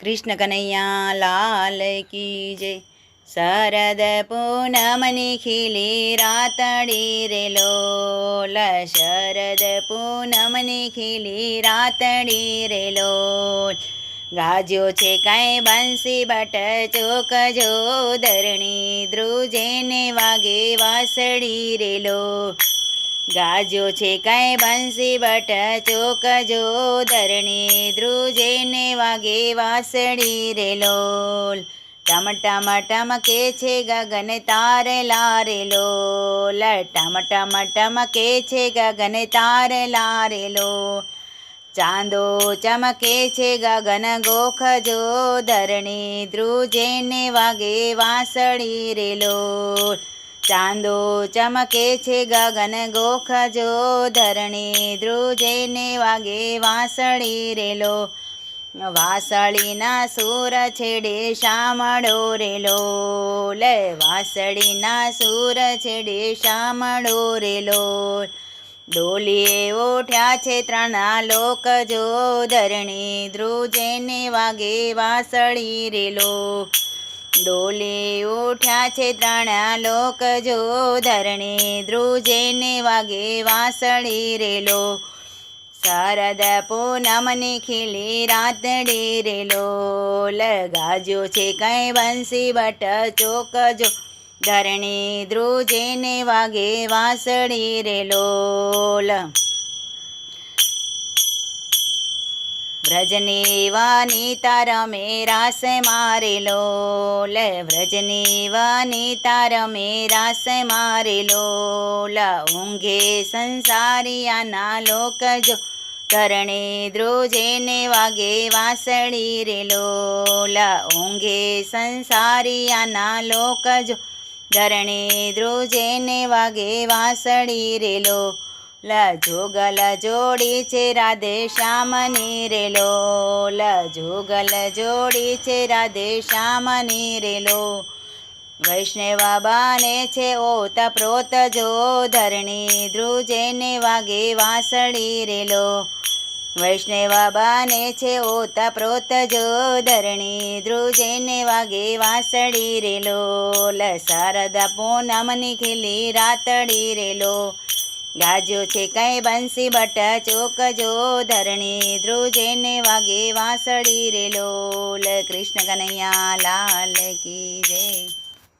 કૃષ્ણ કનૈયા લાલ કી જય. શરદ પૂનમની ખીલી રાતડી રે લોલ શરદ પૂનમની ખીલી રાતડી રે લોલ ગાજ્યો છે કાંઈ બંસી બટ ચોક જો ધરણી ધ્રુજેને વાગે વાસડી રે લો. ગાજો છે કાંઈ બંસી બટ ચોક જો ધરણી ધ્રુજે ને વાગે વાસડી રે લોલ. ટમ ટમ ટમકે છે ગગન તારલા રે લોલ. ટમ ટમ ટમકે છે ગગન તારલા રે લો ચાંદો ચમકે છે ગગન ગોખ જો ધરણી ધ્રુજે ને વાગે વાંસળી રે લોલ. ચાંદો ચમકે છે ગગન ગોખ જો ધરણી ધ્રુજેને વાગે વાસળી રેલો. વાસળીના સૂર છેડે શામળો રેલો. લે, વાસળીના સૂર છેડે શામળો રેલો. ડોલીએ ઓઠ્યા છે ત્રણા લોક જો ધરણી ધ્રુજેને વાગે વાસળી રેલો. ડોલે ઉઠ્યા છે ત્રણ લોક જો ધરણી, ધ્રુજેને વાગે વાસળી રેલો. શારદ પૂનમની ખીલી રાતડી રેલો. લગાજો છે કઈ બંસી બટ ચોક જો ધરણી, ધ્રુજેને વાગે વાસળી રેલો. વ્રજની વાનિતા રમે રાસ મારેલો. લે વ્રજની વાનિતા રમે રાસ મારેલો. લ ઊંઘે સંસારિયાના લોક જો. કરણે ધ્રુજેને વાગે વાસળી રેલો. લ ઊંઘે સંસારિયાના લોક જો. ધરણે ધ્રુજેને વાગે વાસળી લ જોગલ જોડી છે રાધે શ્યામની રેલો લજુગલ જોગલ જોડી છે રાધે શ્યામની રેલો વૈષ્ણવ બાને છે ઓત પ્રોત જો ધરણી. ધ્રુજેને વાગે વાસળી રેલો વૈષ્ણવ બાને છે ઓત પ્રોત જો ધરણી. ધ્રુજેને વાગે વાસળી રેલો લ. શારદા પૂનમની ખીલી રાતડી રેલો ગાજો છે કઈ બંસી બટ ચોક જો ધરણી ધ્રુજેને વાગે વાસળી રે લોલ. કૃષ્ણ કનૈયા લાલ કી જય.